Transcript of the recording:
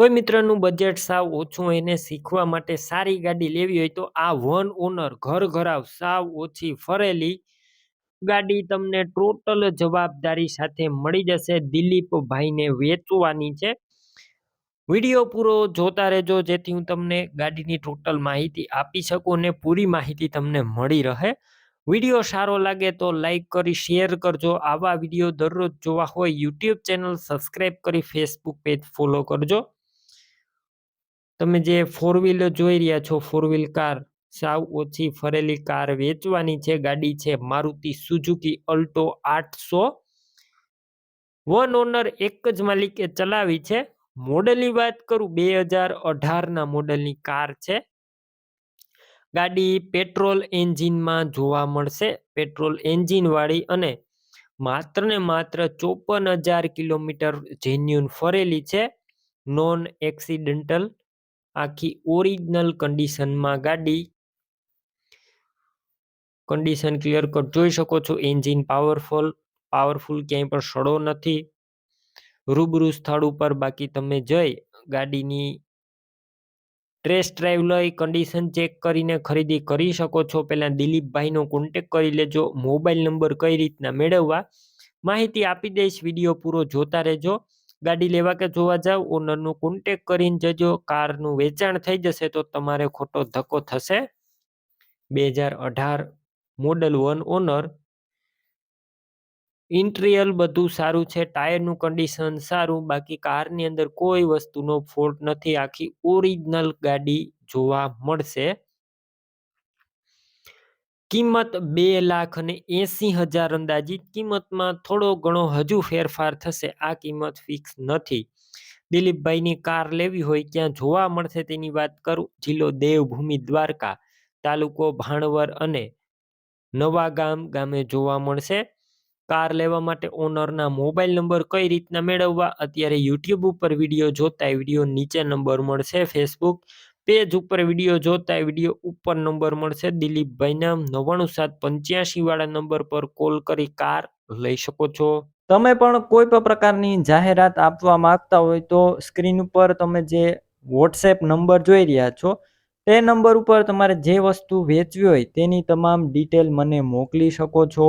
કોઈ મિત્રનું બજેટ સાવ ઓછું હોય એને શીખવા માટે સારી ગાડી લેવી હોય તો આ વન ઓનર ઘર ઘરાવ સાવ ઓછી ફરેલી ગાડી તમને ટોટલ જવાબદારી સાથે મળી જશે દિલીપભાઈને વેચવાની છે. વીડિયો પૂરો જોતા રહેજો, જેથી હું તમને ગાડીની ટોટલ માહિતી આપી શકું અને પૂરી માહિતી તમને મળી રહે. વીડિયો સારો લાગે તો લાઈક કરી, શેર કરજો. આવા વીડિયો દરરોજ જોવા હોય યુટ્યુબ ચેનલ સબસ્ક્રાઈબ કરી, ફેસબુક પેજ ફોલો કરજો. તમે જે ફોર વ્હીલ જોઈ રહ્યા છો ફોર વ્હીલ કાર સાવ ઓછી ફરેલી કાર વેચવાની છે, ગાડી છે, મારુતિ સુઝુકી અલ્ટો આઠસો. વન ઓનર એક જ માલિકે ચલાવી છે. મોડલની વાત કરું, બે હજાર અઢારના મોડલની કાર છે. ગાડી પેટ્રોલ એન્જિનમાં જોવા મળશે. પેટ્રોલ એન્જિનવાળી અને માત્ર ને માત્ર ચોપન હજાર કિલોમીટર જેન્યુન ફરેલી છે. નોન એક્સિડેન્ટલ આખી ઓરિજિનલ કન્ડિશનમાં ગાડી કન્ડિશન ક્લિયર કટ જોઈ શકો છો. એન્જિન પાવરફુલ પાવરફુલ ક્યાંય પણ સડો નથી. રૂબરૂ સ્થળ ઉપર બાકી તમે જઈ ગાડીની ટેસ્ટ ડ્રાઈવ લઈ કન્ડિશન ચેક કરીને ખરીદી કરી શકો છો. પહેલાં દિલીપભાઈનો કોન્ટેક કરી લેજો. મોબાઈલ નંબર કઈ રીતના મેળવવા? માહિતી આપી દઈશ. વીડિયો પૂરો જોતા રહેજો. ગાડી લેવા કે જોવા જાવ ઓનરનું કોન્ટેક કરીને જજો કારનું વેચાણ થઈ જશે તો તમારે ખોટો ધક્કો થશે. બે હજાર અઢાર મોડલ વન ઓનર ઇન્ટ્રીયલ બધું સારું છે ટાયરનું કન્ડિશન સારું, બાકી કારની અંદર કોઈ વસ્તુનો ફોલ્ટ નથી, આખી ઓરિજિનલ ગાડી જોવા મળશે. કિંમત બે લાખ અને એસી હજાર અંદાજિત કિંમતમાં થોડો ઘણો હજુ ફેરફાર થશે. આ કિંમત ફિક્સ નથી. દિલીપભાઈની કાર લેવી હોય ક્યાં જોવા મળશે તેની વાત કરું. જિલ્લો દેવભૂમિ દ્વારકા, તાલુકો ભાણવર અને નવા ગામ ગામે જોવા મળશે. કાર લેવા માટે ઓનરના મોબાઈલ નંબર કઈ રીતના મેળવવા? અત્યારે યુટ્યુબ ઉપર વીડિયો જોતા વીડિયો નીચે નંબર મળશે. ફેસબુક પેજ ઉપર વીડિયો જોતા વીડિયો ઉપર નંબર મળશે. દિલીપભાઈના નવ્વાણું સાત પંચ્યાસી વાળા નંબર પર કોલ કરી કાર લઈ શકો છો. તમે પણ કોઈ પણ પ્રકારની જાહેરાત આપવા માંગતા હોય તો સ્ક્રીન ઉપર તમે જે વોટ્સએપ નંબર જોઈ રહ્યા છો, તે નંબર ઉપર તમારે જે વસ્તુ વેચવી હોય તેની તમામ ડિટેલ મને મોકલી શકો છો.